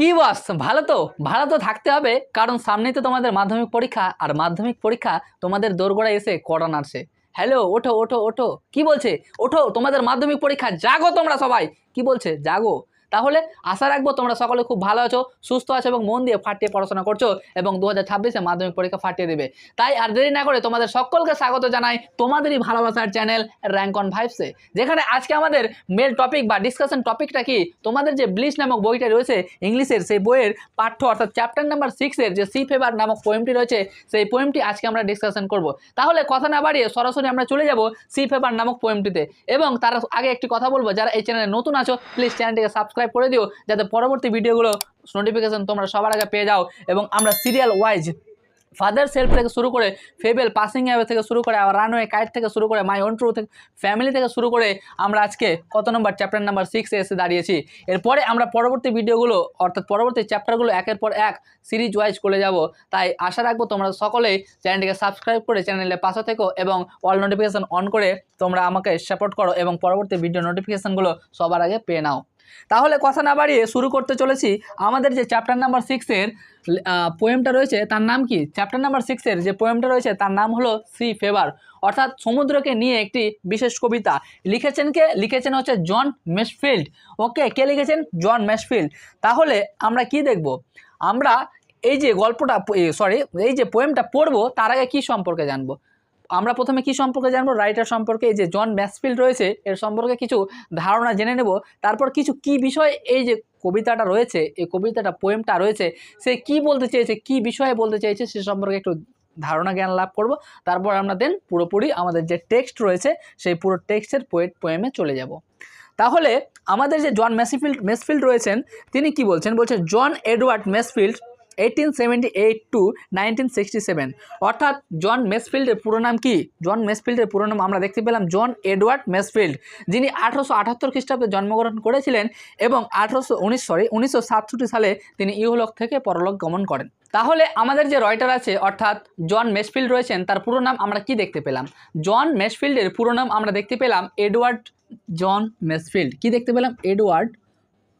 কি বস ভালো তো ভালো তো থাকতে হবে। কারণ সামনেই তো তোমাদের মাধ্যমিক পরীক্ষা, আর মাধ্যমিক পরীক্ষা তোমাদের দোরগোড়ায় এসে করোনা আসে হ্যালো ওঠো ওঠো ওঠো। কি বলছে? ওঠো, তোমাদের মাধ্যমিক পরীক্ষা, জাগো তোমরা সবাই। কি বলছে? জাগো। তাহলে আশা রাখব তোমরা সকলে খুব ভালো আছো, সুস্থ আছো এবং মন দিয়ে ফাটিয়ে পড়াশোনা করছ এবং দু হাজার মাধ্যমিক পরীক্ষা ফাটিয়ে দেবে। তাই আর দেরি না করে তোমাদের সকলকে স্বাগত জানাই তোমাদেরই ভালোবাসার চ্যানেল র্যাঙ্ক অন ভাইভসে যেখানে আজকে আমাদের মেল টপিক বা ডিসকাশন টপিকটা কি? তোমাদের যে ব্লিচ নামক বইটা রয়েছে ইংলিশের সেই বইয়ের পাঠ্য অর্থাৎ চ্যাপ্টার নাম্বার সিক্সের যে সি ফেভার নামক পোয়েমটি রয়েছে, সেই পোয়েমটি আজকে আমরা ডিসকাশন করব। তাহলে কথা না বাড়িয়ে সরাসরি আমরা চলে যাব সি ফেভার নামক পোয়েমটিতে এবং তার আগে একটি কথা বলব, যারা এই চ্যানেলে নতুন আছো প্লিজ চ্যানেলটিকে সাবস্ক্রাইব করে দিও, যাতে পরবর্তী ভিডিওগুলো নোটিফিকেশান তোমরা সবার আগে পেয়ে যাও। এবং আমরা সিরিয়াল ওয়াইজ ফাদার সেলফ থেকে শুরু করে ফেবেল পাসিং অ্যাওয়ে থেকে শুরু করে, আবার রানওয়ে কাইট থেকে শুরু করে মাই ওন ট্রু থেকে ফ্যামিলি থেকে শুরু করে আমরা আজকে কত নম্বর চ্যাপ্টার নাম্বার সিক্সে এসে দাঁড়িয়েছি। এরপরে আমরা পরবর্তী ভিডিওগুলো অর্থাৎ পরবর্তী চ্যাপ্টারগুলো একের পর এক সিরিজ ওয়াইজ করে যাব। তাই আশা রাখব তোমরা সকলেই চ্যানেলটিকে সাবস্ক্রাইব করে চ্যানেলে পাশে থেকো এবং অল নোটিফিকেশান অন করে তোমরা আমাকে সাপোর্ট করো এবং পরবর্তী ভিডিও নোটিফিকেশানগুলো সবার আগে পেয়ে নাও। তাহলে কথা না বাড়িয়ে শুরু করতে চলেছি আমাদের যে চ্যাপ্টার নাম্বার সিক্সের পোয়েমটা রয়েছে, তার নাম কি? চ্যাপ্টার নাম্বার সিক্সের যে পোয়েমটা রয়েছে, তার নাম হলো সি ফেভার অর্থাৎ সমুদ্রকে নিয়ে একটি বিশেষ কবিতা। লিখেছেন কে? লিখেছেন হচ্ছে জন মেসফিল্ড ওকে কে লিখেছেন? জন মেসফিল্ড তাহলে আমরা কি দেখব? আমরা এই যে গল্পটা সরি এই যে পোয়েমটা পড়ব, তার আগে কী সম্পর্কে জানব? আমরা প্রথমে কি সম্পর্কে জানব? রাইটার সম্পর্কে এই যে জন ম্যাসফিল্ড রয়েছে, এর সম্পর্কে কিছু ধারণা জেনে নেব। তারপর কিছু কি বিষয় এই যে কবিতাটা রয়েছে, এই কবিতাটা পোয়েমটা রয়েছে, সে কি বলতে চেয়েছে, কি বিষয়ে বলতে চেয়েছে, সে সম্পর্কে একটু ধারণা জ্ঞান লাভ করব। তারপর আমরা দেন পুরোপুরি আমাদের যে টেক্সট রয়েছে, সেই পুরো টেক্সটের পোয়েট পোয়েমে চলে যাব। তাহলে আমাদের যে জন মেসিফিল্ড মেসফিল্ড রয়েছেন, তিনি কি বলছেন? বলছেন, John Edward Masefield eighteen seventy eight to nineteen sixty seven অর্থাৎ জন মেসফিল্ডের পুরো নাম কি? জন মেসফিল্ডের পুরো নাম আমরা দেখতে পেলাম জন এডওয়ার্ড মেসফিল্ড, যিনি আঠারোশো আটাত্তর খ্রিস্টাব্দে জন্মগ্রহণ করেছিলেন এবং আঠারোশো উনিশ সরি উনিশশো সাতষট্টি সালে তিনি ইহলোক থেকে পরলোক গমন করেন। তাহলে আমাদের যে রয়টার আছে, অর্থাৎ জন মেসফিল্ড রয়েছেন, তার পুরো নাম আমরা কি দেখতে পেলাম? জন মেসফিল্ডের পুরো নাম আমরা দেখতে পেলাম এডওয়ার্ড জন মেসফিল্ড। কি দেখতে পেলাম? Edward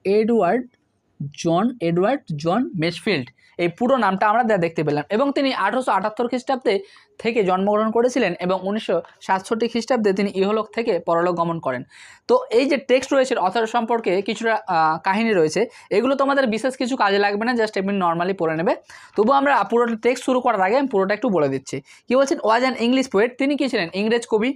Edward John Edward John Masefield. এই পুরো নামটা আমরা দেখতে পেলাম। এবং তিনি আঠারোশো আটাত্তর খ্রিস্টাব্দে থেকে জন্মগ্রহণ করেছিলেন এবং উনিশশো সাতষট্টি খ্রিস্টাব্দে তিনি ইহলোক থেকে পরলোক গমন করেন। তো এই যে টেক্সট রয়েছে অথর সম্পর্কে কিছুটা কাহিনী রয়েছে, এগুলো তোমাদের বিশেষ কিছু কাজে লাগবে না জাস্ট এমনি নর্মালি পড়ে নেবে। তবু আমরা পুরোটা টেক্সট শুরু করার আগে আমি পুরোটা একটু বলে দিচ্ছি। কি বলছেন? Was an English poet. তিনি কি ছিলেন? ইংরেজ কবি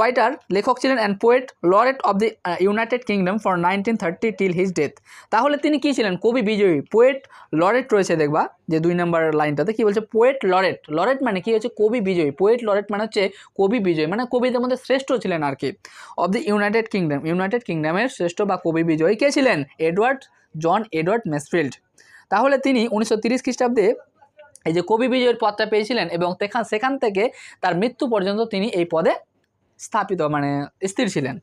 রাইটার লেখক ছিলেন and poet laureate of the United Kingdom for nineteen thirty till his death তাহলে তিনি কী ছিলেন? কবি বিজয়ী পোয়েট লরেট রয়েছে, দেখবা, যে দুই নম্বর লাইনটাতে কী বলছে? পোয়েট লরেট লরেট মানে কী হচ্ছে? কবি বিজয়ী। পোয়েট লরেট মানে হচ্ছে কবি বিজয়ী মানে কবিদের মধ্যে শ্রেষ্ঠ ছিলেন আর কি। Of the United Kingdom United কিংডমের শ্রেষ্ঠ বা কবি বিজয়ী কে ছিলেন? এডওয়ার্ড জন এডওয়ার্ড মেসফিল্ড তাহলে তিনি উনিশশো তিরিশ খ্রিস্টাব্দে এই যে কবি বিজয়ের পদটা পেয়েছিলেন এবং সেখান থেকে তার মৃত্যু পর্যন্ত তিনি এই পদে স্থাপিত মানে স্থির ছিলেন।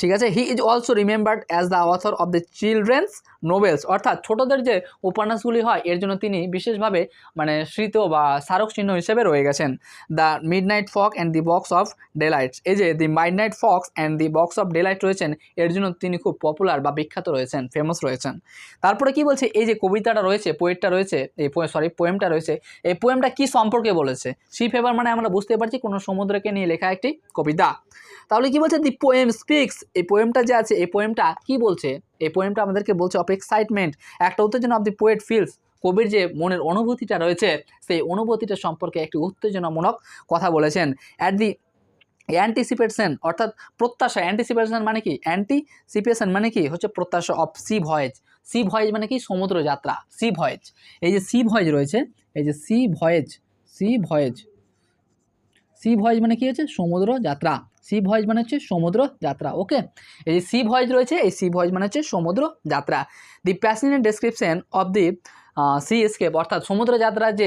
ঠিক আছে? He is also remembered as the author of the children's novels. অর্থাৎ ছোটদের যে উপন্যাসগুলি হয়, এর জন্য তিনি বিশেষভাবে মানে স্মৃত বা স্মারক চিহ্ন হিসেবে রয়ে গেছেন। The midnight folk and the box of delights এই যে the midnight fox and the box of delight রয়েছেন, এর জন্য তিনি খুব পপুলার বা বিখ্যাত রয়েছেন, ফেমাস রয়েছেন। তারপরে কি বলছে? এই যে কবিতাটা রয়েছে পোয়েটটা রয়েছে, এই সরি পোয়েমটা রয়েছে, এই পোয়েমটা কি সম্পর্কে বলেছে? সি ফেভার মানে আমরা বুঝতে পারছি কোনো সমুদ্রকে নিয়ে লেখা একটি কবিতা। তাহলে কি বলছে? দি পোয়েম স্পিক্স এই পোয়েমটা যে আছে, এই পোয়েমটা কি বলছে? এই পোয়েমটা আমাদেরকে বলছে অফ এক্সাইটমেন্ট একটা উত্তেজনা অফ দি পোয়েট ফিলস কবির যে মনের অনুভূতিটা রয়েছে, সেই অনুভূতিটা সম্পর্কে একটি উত্তেজনামূলক কথা বলেছেন। অ্যাট দি অ্যান্টিসিপেশন অর্থাৎ প্রত্যাশা অ্যান্টিসিপেশন মানে কি? অ্যান্টিসিপেশন মানে কি? হচ্ছে প্রত্যাশা of sea voyage sea voyage মানে কি? সমুদ্র যাত্রা সি ভয়েজ এই যে সি ভয়েজ রয়েছে, এই যে sea voyage sea voyage sea voyage মানে কি হচ্ছে? সমুদ্র যাত্রা সি ভয়েজ মানে হচ্ছে সমুদ্র যাত্রা ওকে এই যে সি ভয়েজ রয়েছে, এই সি ভয়েজ মানে হচ্ছে সমুদ্র যাত্রা। The passionate description of the seascape অর্থাৎ সমুদ্র যাত্রার যে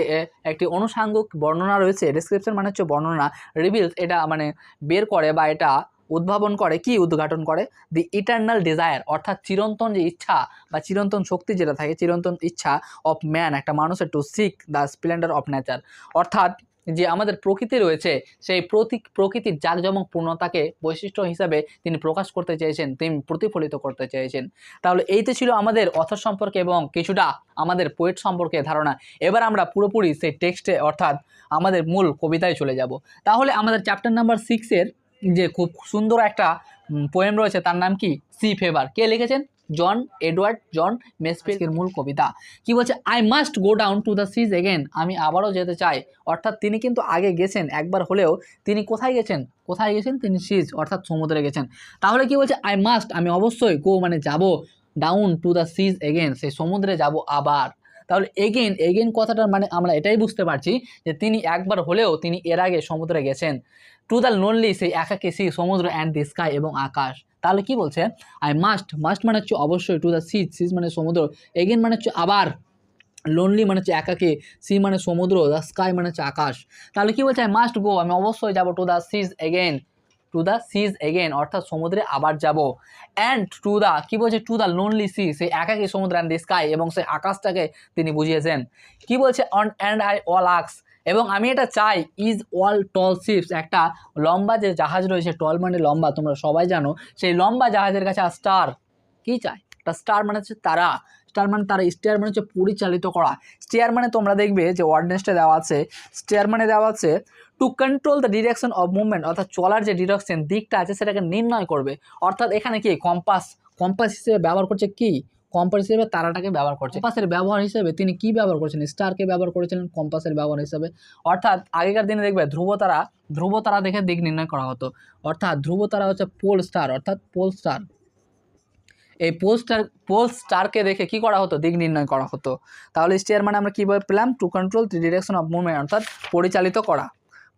একটি অনুষাঙ্গিক বর্ণনা রয়েছে ডেসক্রিপশন মানে হচ্ছে বর্ণনা রিভিলস এটা মানে বের করে বা এটা উদ্ভাবন করে, কি উদ্ঘাটন করে? দি ইটার্নাল ডিজায়ার অর্থাৎ চিরন্তন যে ইচ্ছা বা চিরন্তন শক্তি যেটা থাকে, চিরন্তন ইচ্ছা অফ ম্যান একটা মানুষের to seek the splendour of nature অর্থাৎ যে আমাদের প্রকৃতি রয়েছে, সেই প্রতীক প্রকৃতির জাঁকজমক পূর্ণতাকে বৈশিষ্ট্য হিসাবে তিনি প্রকাশ করতে চেয়েছেন, তিনি প্রতিফলিত করতে চেয়েছেন। তাহলে এই তো ছিল আমাদের অথর সম্পর্কে এবং কিছুটা আমাদের পোয়েট সম্পর্কে ধারণা। এবার আমরা পুরোপুরি সেই টেক্সটে অর্থাৎ আমাদের মূল কবিতায় চলে যাব। তাহলে আমাদের চ্যাপ্টার নাম্বার সিক্সের যে খুব সুন্দর একটা পোয়েম রয়েছে, তার নাম কি? সি ফেভার কে লিখেছেন? জন এডওয়ার্ড জন মেসপিকের মূল কবিতা। কি বলছে I must go down to the seas again আমি আবারও যেতে চাই। অর্থাৎ তিনি কিন্তু আগে গেছেন একবার হলেও তিনি কোথায় গেছেন? কোথায় গেছেন? তিনি সিজ অর্থাৎ সমুদ্রে গেছেন। তাহলে কি বলছে আই মাস্ট আমি অবশ্যই গো মানে যাব down to the seas again সেই সমুদ্রে যাব আবার। তাহলে এগেন এগেন কথাটার মানে আমরা এটাই বুঝতে পারছি যে তিনি একবার হলেও তিনি এর আগে সমুদ্রে গেছেন। টু দ্য লোনলি সেই একাকে সি সমুদ্র অ্যান্ড দি স্কাই এবং আকাশ। তাহলে কি বলছে? আই মাস্ট মাস্ট মানে হচ্ছে অবশ্যই টু দ্য সিজ সিজ মানে সমুদ্র। এগেন মানে হচ্ছে আবার। লোনলি মানে হচ্ছে একাকে সি মানে সমুদ্র দ্য স্কাই মানে হচ্ছে আকাশ। তাহলে কি বলছে? আই মাস্ট গো আমি অবশ্যই যাব to the seas again to the seas again অর্থাৎ সমুদ্রে আবার যাব। অ্যান্ড টু দ্য কী বলছে? টু দ্য লোনলি সি সে একাকি সমুদ্র অ্যান্ড দি স্কাই এবং সে আকাশটাকে তিনি বুঝিয়েছেন। কি বলছে? অন অ্যান্ড আই অল আক্স এবং আমি এটা চাই ইজ অল টল শিপস একটা লম্বা যে জাহাজ রয়েছে টল মানে লম্বা, তোমরা সবাই জানো, সেই লম্বা জাহাজের কাছে আর স্টার কি চাই একটা স্টার মানে হচ্ছে তারা। স্টার মানে তারা স্টেয়ার মানে হচ্ছে পরিচালিত করা। স্টেয়ার মানে তোমরা দেখবে যে ওয়ার্ডনেসটা দেওয়া আছে স্টেয়ার মানে দেওয়া আছে to control the direction of movement অর্থাৎ চলার যে ডিরেকশন দিকটা আছে সেটাকে নির্ণয় করবে। অর্থাৎ এখানে কি? কম্পাস কম্পাস হিসেবে ব্যবহার করছে কি? কম্পাস হিসেবে তারাটাকে ব্যবহার করছে। কম্পাসের ব্যবহার হিসেবে তিনি কি ব্যবহার করেছেন স্টারকে ব্যবহার করেছিলেন কম্পাসের ব্যবহার হিসেবে। অর্থাৎ আগেকার দিনে দেখবে ধ্রুব তারা ধ্রুব তারা দেখে দিক নির্ণয় করা হতো। অর্থাৎ ধ্রুব তারা হচ্ছে পোল স্টার অর্থাৎ পোল স্টার এই পোল স্টার পোল স্টারকে দেখে কি করা হতো? দিক নির্ণয় করা হতো। তাহলে স্টিয়ার মানে আমরা কীভাবে পেলাম? To control the direction of movement অর্থাৎ পরিচালিত করা।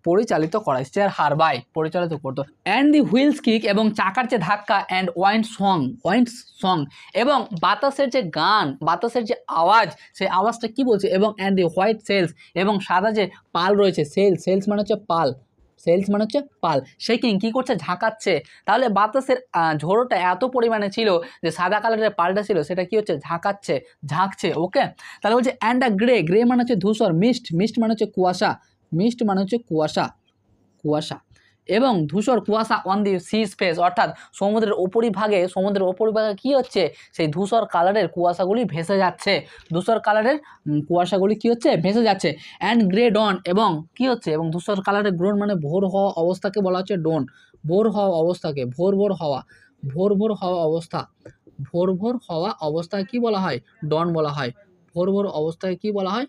পরিচালিত করা স্টিয়ার হার বাই পরিচালিত করতো। অ্যান্ড দি হুইলস কিক এবং চাকার যে ধাক্কা and wind song wind song এবং বাতাসের যে গান, বাতাসের যে আওয়াজ, সেই আওয়াজটা কি বলছে? এবং অ্যান্ড দি হোয়াইট সেলস এবং সাদা যে পাল রয়েছে সেলস সেলস মানে হচ্ছে পাল সেলস মানে হচ্ছে পাল। সে কিং, কী করছে? ঝাঁকাচ্ছে। তাহলে বাতাসের ঝোড়োটা এত পরিমাণে ছিল যে সাদা কালারের পালটা ছিল, সেটা কি হচ্ছে? ঝাঁকাচ্ছে, ঝাঁকছে ওকে তাহলে বলছে অ্যান্ড আ গ্রে গ্রে মানে হচ্ছে ধূসর মিস্ট মিস্ট মানে হচ্ছে কুয়াশা। মিস্ট মানে হচ্ছে কুয়াশা কুয়াশা। এবং ধূসর কুয়াশা অন দি সি স্পেস অর্থাৎ সমুদ্রের ওপরিভাগে সমুদ্রের ওপরিভাগে কী হচ্ছে? সেই ধূসর কালারের কুয়াশাগুলি ভেসে যাচ্ছে। ধূসর কালারের কুয়াশাগুলি কী হচ্ছে? ভেসে যাচ্ছে। অ্যান্ড গ্রে ডন এবং কি হচ্ছে? এবং ধূসর কালারের গ্রোন মানে ভোর হওয়া অবস্থাকে বলা হচ্ছে ডন ভোর হওয়া অবস্থাকে, ভোর ভোর হওয়া, ভোর ভোর হওয়া অবস্থা। ভোর ভোর হওয়া অবস্থায় কি বলা হয়? ডন বলা হয়। ভোর ভোর অবস্থায় কি বলা হয়?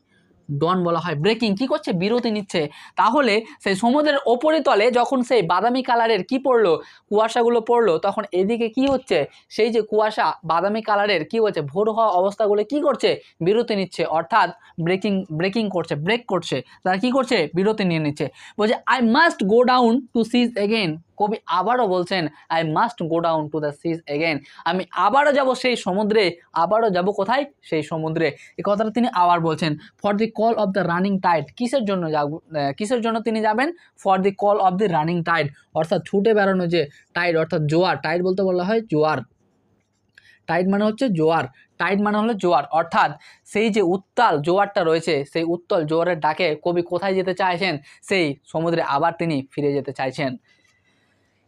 ডন বলা হয়। ব্রেকিং কি করছে? বিরতি নিচ্ছে। তাহলে সেই সমুদ্রের ওপরিতলে যখন সেই বাদামি কালারের কি পড়ল? কুয়াশাগুলো পড়ল, তখন এদিকে কি হচ্ছে? সেই যে কুয়াশা, বাদামি কালারের কি হচ্ছে? ভোর হওয়া অবস্থাগুলো কি করছে? বিরতি নিচ্ছে। অর্থাৎ ব্রেকিং ব্রেকিং করছে ব্রেক করছে। তারা কি করছে? বিরতি নিয়ে নিচ্ছে। বলছে I must go down to seas again কবি আবারও বলছেন I must go down to the seas again আমি আবারও যাব সেই সমুদ্রে, আবারও যাব কোথায়? সেই সমুদ্রে। এই কথাটা তিনি আবার বলছেন for the call of the running tide কিসের জন্য যাব কিসের জন্য তিনি যাবেন? For the call of the running tide অর্থাৎ ছুটে বেড়ানো যে টাইড অর্থাৎ জোয়ার। টাইড বলতে বলা হয় জোয়ার। টাইড মানে হচ্ছে জোয়ার। টাইড মানে হলো জোয়ার। অর্থাৎ সেই যে উত্তাল জোয়ারটা রয়েছে, সেই উত্তাল জোয়ারের ডাকে কবি কোথায় যেতে চাইছেন? সেই সমুদ্রে আবার তিনি ফিরে যেতে চাইছেন।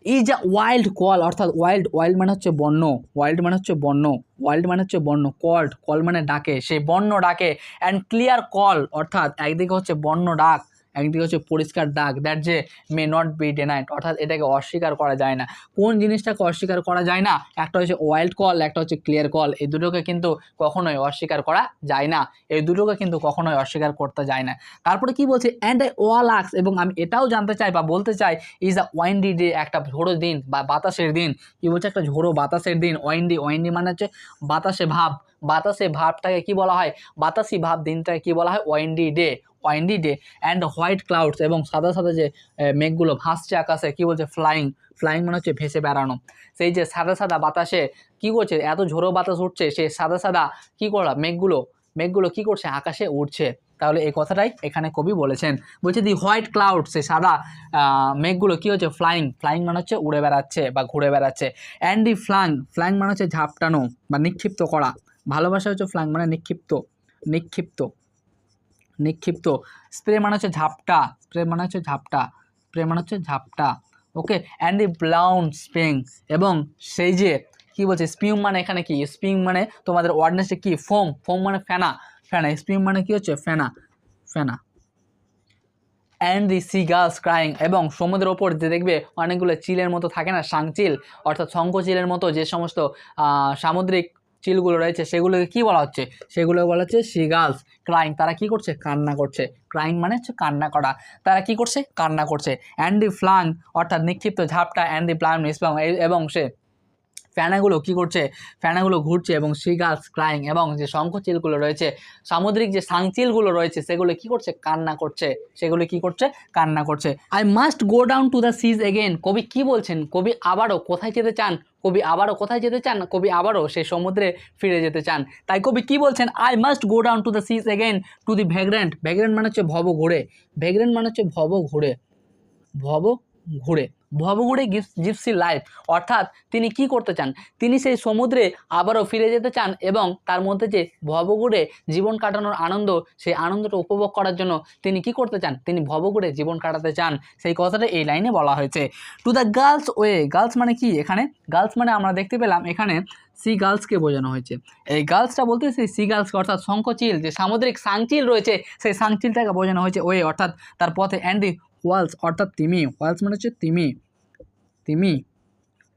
ইজ আ ওয়াইল্ড কল অর্থাৎ ওয়াইল্ড ওয়াইল্ড মানে হচ্ছে বন্য ওয়াইল্ড মানে হচ্ছে বন্য ওয়াইল্ড মানে হচ্ছে বন্য কল্ড কল মানে ডাকে, সেই বন্য ডাকে অ্যান্ড ক্লিয়ার কল অর্থাৎ একদিকে হচ্ছে বন্য ডাক একদিকে হচ্ছে পরিষ্কার দাগ দ্যাট যে মে নট বি ডেনাইট অর্থাৎ এটাকে অস্বীকার করা যায় না। কোন জিনিসটাকে অস্বীকার করা যায় না? একটা হচ্ছে ওয়াইল্ড কল একটা হচ্ছে ক্লিয়ার কল এই দুটোকে কিন্তু কখনোই অস্বীকার করা যায় না। এই দুটোকে কিন্তু কখনোই অস্বীকার করতে যায় না। তারপরে কি বলছে? অ্যান্ড আই ওয়াল আক্স এবং আমি এটাও জানতে চাই বা বলতে চাই ইজ আ ওয়াইন্ডি ডে একটা ঝোড়ো দিন বা বাতাসের দিন। কি বলছে? একটা ঝোড়ো বাতাসের দিন ওয়াইন্ডি ওয়াইন্ডি মানে হচ্ছে বাতাসে ভাব। বাতাসে ভাবটাকে কি বলা হয়? বাতাসি ভাব দিনটাকে কি বলা হয়? Windy day windy day and white clouds এবং সাদা সাদা যে মেঘগুলো ভাসছে আকাশে, কি বলছে? ফ্লাইং ফ্লাইং মানে হচ্ছে ভেসে বেড়ানো। সেই যে সাদা সাদা বাতাসে কি করছে? এত ঝোড়ো বাতাস উঠছে সেই সাদা সাদা কি করা মেঘগুলো মেঘগুলো কি করছে? আকাশে উঠছে তাহলে এই কথাটাই এখানে কবি বলেছেন। বলছে, দি হোয়াইট ক্লাউড সে সাদা মেঘগুলো কি হচ্ছে? ফ্লাইং ফ্লাইং মানে হচ্ছে উড়ে বেড়াচ্ছে বা ঘুরে বেড়াচ্ছে। অ্যান্ড দি ফ্লাং ফ্লাং মানে হচ্ছে ঝাপটানো বা নিক্ষিপ্ত করা। ভালোবাসা হচ্ছে ফ্লাং মানে নিক্ষিপ্ত নিক্ষিপ্ত নিক্ষিপ্ত। স্প্রে মানে হচ্ছে ঝাপটা স্প্রে মানে হচ্ছে ঝাপটা স্প্রে মানে হচ্ছে ঝাপটা। ওকে অ্যান্ড দি ব্লাউন স্প্রিং এবং সেই যে, কি বলছে স্পিউম মানে এখানে কি? স্পিউম মানে তোমাদের ওয়ার্ডনেসে কি? ফোম ফোম মানে ফেনা ফেনা। স্পিউম মানে কি হচ্ছে? ফেনা ফেনা। And the sea gulls crying এবং সমুদ্রের ওপর যে দেখবে অনেকগুলো চিলের মতো থাকে না, শাংচিল, অর্থাৎ শঙ্খ চিলের মতো যে সমস্ত সামুদ্রিক চিলগুলো রয়েছে, সেগুলোকে কি বলা হচ্ছে? সেগুলো বলা হচ্ছে সিগালস। ক্রাইং তারা কি করছে? কান্না করছে। ক্রাইং মানে হচ্ছে কান্না করা। তারা কি করছে? কান্না করছে। অ্যান্ডি ফ্লাং, অর্থাৎ নিক্ষিপ্ত ঝাপটা, অ্যান্ডি দি প্লাম এবং সে ফ্যানাগুলো কি করছে? ফ্যানাগুলো ঘুরছে এবং সি গার্লস ক্রাইং এবং যে শঙ্খচিলগুলো রয়েছে, সামুদ্রিক যে সাংচিলগুলো রয়েছে, সেগুলো কি করছে? কান্না করছে। সেগুলো কি করছে? কান্না করছে। I must go down to the seas again কবি কি বলছেন? কবি আবারও কোথায় যেতে চান? কবি আবারও কোথায় যেতে চান? কবি আবারও সেই সমুদ্রে ফিরে যেতে চান। তাই কবি কি বলছেন? I must go down to the seas again to the vagrant vagrant মানে হচ্ছে ভব ঘুরে ভ্যাগ্রেন্ট মানে হচ্ছে ভব ঘুরে ভব ঘুরে ভবঘুরে জিপসি লাইফ অর্থাৎ তিনি কি করতে চান? তিনি সেই সমুদ্রে আবারও ফিরে যেতে চান এবং তার মধ্যে যে ভবঘুরে জীবন কাটানোর আনন্দ, সেই আনন্দটা উপভোগ করার জন্য তিনি কি করতে চান? তিনি ভবঘুরে জীবন কাটাতে চান। সেই কথাটা এই লাইনে বলা হয়েছে। To the gulls way gulls মানে কি এখানে? গার্লস মানে আমরা দেখতে পেলাম এখানে সি গার্লসকে বোঝানো হয়েছে। এই গার্লসটা বলতে সেই সি গার্লসকে অর্থাৎ শঙ্খচিল যে সামুদ্রিক সাংচিল রয়েছে, সেই সাংচিলটাকে বোঝানো হয়েছে ওয়ে অর্থাৎ তার পথে অ্যান্ড ওয়ালস অর্থাৎ তিমি। ওয়ালস মানে হচ্ছে তিমি। তিমি।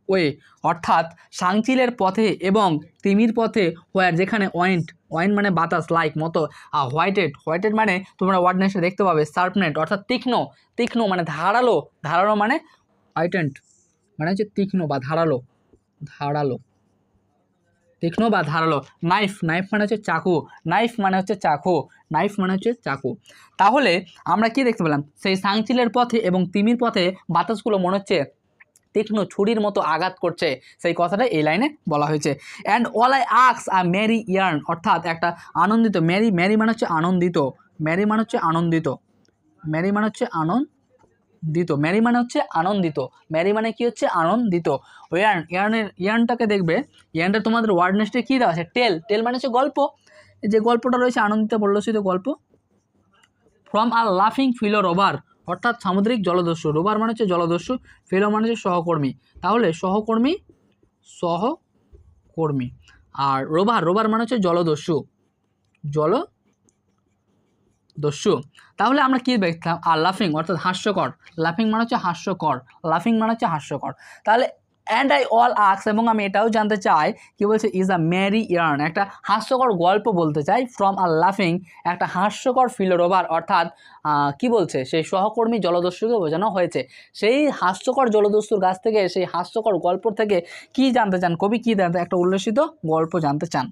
ওয়ে, অর্থাৎ সাংচিলের পথে এবং তিমির পথে হোয়ার যেখানে ওয়েন্ট ওয়েন্ট মানে বাতাস লাইক মতো। আর হোয়াইটেড হোয়াইটেড মানে তোমরা ওয়ার্ডনেসে দেখতে পাবে শার্পনেট অর্থাৎ তীক্ষ্ণ। তীক্ষ্ণ মানে ধারালো ধারালো মানে হোয়াইটেন্ট মানে হচ্ছে তীক্ষ্ণ বা ধারালো ধারালো। তীক্ষ্ণ বা ধারালো নাইফ নাইফ মানে হচ্ছে চাকু নাইফ মানে হচ্ছে চাকু নাইফ মানে হচ্ছে চাকু। তাহলে আমরা কি দেখতে পেলাম? সেই সাংচিলের পথে এবং তিমির পথে বাতাসগুলো মনে হচ্ছে তীক্ষ্ণ ছুরির মতো আঘাত করছে। সেই কথাটা এই লাইনে বলা হয়েছে। অ্যান্ড অল আই আক্স আর ম্যারি ইয়ার্ন অর্থাৎ একটা আনন্দিত ম্যারি ম্যারি মানে হচ্ছে আনন্দিত। ম্যারি মানে হচ্ছে আনন্দিত। ম্যারি মানে হচ্ছে আনন্দ দিত ম্যারি মানে হচ্ছে আনন্দিত। ম্যারি মানে কি হচ্ছে? আনন্দিত। ইয়ার্ন ইয়ার্নের ইয়ার্নটাকে দেখবে ইয়ার্নটা তোমাদের ওয়ার্ডনেসটা কী দেওয়া আছে? টেল টেল মানে হচ্ছে গল্প। যে গল্পটা রয়েছে, আনন্দিত পরিলক্ষিত গল্প। ফ্রম আর লাফিং ফিলো রোবার অর্থাৎ সামুদ্রিক জলদস্যু, রোবার মানে হচ্ছে জলদস্যু, ফেলো মানে হচ্ছে সহকর্মী। তাহলে সহকর্মী সহকর্মী। আর রোবার রোবার মানে হচ্ছে জলদস্যু জল দস্যু তাহলে আমরা কী দেখতাম আর লাফিং, অর্থাৎ হাস্যকর। লাফিং মানে হচ্ছে হাস্যকর। লাফিং মানে হচ্ছে হাস্যকর। তাহলে অ্যান্ড আই অল আক্স এবং আমি এটাও জানতে চাই কি বলছে ইজ আ ম্যারি ইয়ার্ন একটা হাস্যকর গল্প বলতে চাই ফ্রম আর লাফিং একটা হাস্যকর ফিলোরোভার অর্থাৎ আহ, কি বলছে সেই সহকর্মী জলদস্যুকে বোঝানো হয়েছে। সেই হাস্যকর জলদস্যুর কাছ থেকে সেই হাস্যকর গল্প থেকে কি জানতে চান? কবি কী জানতে একটা উল্লেখিত গল্প জানতে চান।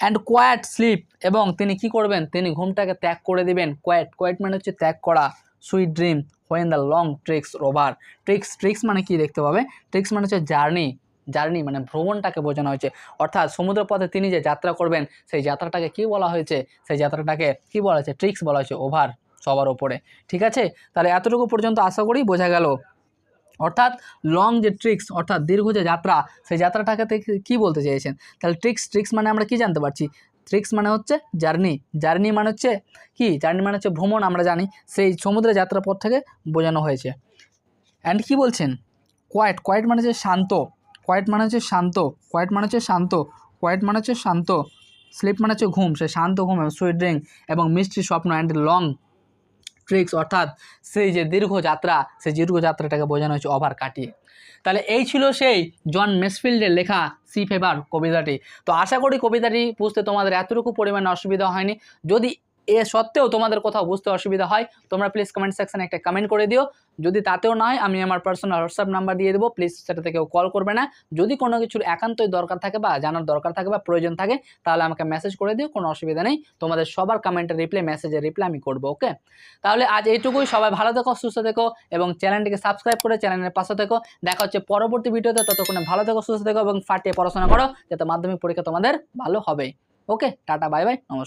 অ্যান্ড কোয়াট স্লিপ এবং তিনি কি করবেন? তিনি ঘুমটাকে ত্যাগ করে দিবেন। কোয়াট কোয়াট মানে হচ্ছে ত্যাগ করা sweet dream when the long tricks over tricks tricks মানে কি দেখতে পাবে? ট্রিক্স মানে হচ্ছে জার্নি জার্নি মানে ভ্রমণটাকে বোঝানো হয়েছে। অর্থাৎ সমুদ্রপথে তিনি যে যাত্রা করবেন, সেই যাত্রাটাকে কি বলা হয়েছে? সেই যাত্রাটাকে কি বলা হয়েছে? ট্রিক্স বলা হয়েছে ওভার সবার ওপরে। ঠিক আছে? তাহলে এতটুকু পর্যন্ত আশা করি বোঝা গেল। অর্থাৎ লং যে ট্রিক্স অর্থাৎ দীর্ঘ যে যাত্রা, সেই যাত্রাটাকে কী বলতে চেয়েছেন? তাহলে ট্রিক্স ট্রিক্স মানে আমরা কি জানতে পারছি? ট্রিক্স মানে হচ্ছে জার্নি জার্নি মানে হচ্ছে কি? জার্নি মানে হচ্ছে ভ্রমণ, আমরা জানি। সেই সমুদ্রে যাত্রা পথ থেকে বোঝানো হয়েছে। অ্যান্ড কি বলছেন? কোয়াইট কোয়াইট মানে হচ্ছে শান্ত। কোয়াইট মানে হচ্ছে শান্ত। কোয়াইট মানে হচ্ছে শান্ত। কোয়াইট মানে হচ্ছে শান্ত। স্লিপ মানে হচ্ছে ঘুম। সে শান্ত ঘুম এবং সুইট ড্রিঙ্ক এবং মিষ্টি স্বপ্ন অ্যান্ড লং ট্রিক্স অর্থাৎ সেই যে দীর্ঘ যাত্রা, সেই দীর্ঘ যাত্রাটাকে বোঝানো হয়েছে ওভার কাটিয়ে। তাহলে এই ছিল সেই জন মেসফিল্ডের লেখা সি ফেভার কবিতাটি। তো আশা করি কবিতাটি বুঝতে তোমাদের এতটুকু পরিমাণে অসুবিধা হয়নি। যদি এ সত্ত্বেও তোমাদের কোথাও বুঝতে অসুবিধা হয়, তোমরা প্লিজ কমেন্ট সেকশনে একটা কমেন্ট করে দিও। যদি তাতেও না হয়, আমি আমার পার্সোনাল হোয়াটসঅ্যাপ নাম্বার দিয়ে দেবো প্লিজ সেটাতে কেউ কল করবে না। যদি কোনো কিছুর একান্তই দরকার থাকে বা জানার দরকার থাকে বা প্রয়োজন থাকে, তাহলে আমাকে মেসেজ করে দিও, কোনো অসুবিধা নেই। তোমাদের সবার কমেন্টের রিপ্লাই মেসেজের রিপ্লাই আমি করব ওকে তাহলে আজ এইটুকুই, সবাই ভালো থেকো, সুস্থ থেকো, এবং চ্যানেলটিকে সাবস্ক্রাইব করে চ্যানেলের পাশে থেকো। দেখা হচ্ছে পরবর্তী ভিডিওতে, ততক্ষণে ভালো থেকো, সুস্থ থেকো, এবং ফাটিয়ে পড়াশোনা করো, যাতে মাধ্যমিক পরীক্ষা তোমাদের ভালো হবে। ওকে টাটা বাই বাই নমস্কার।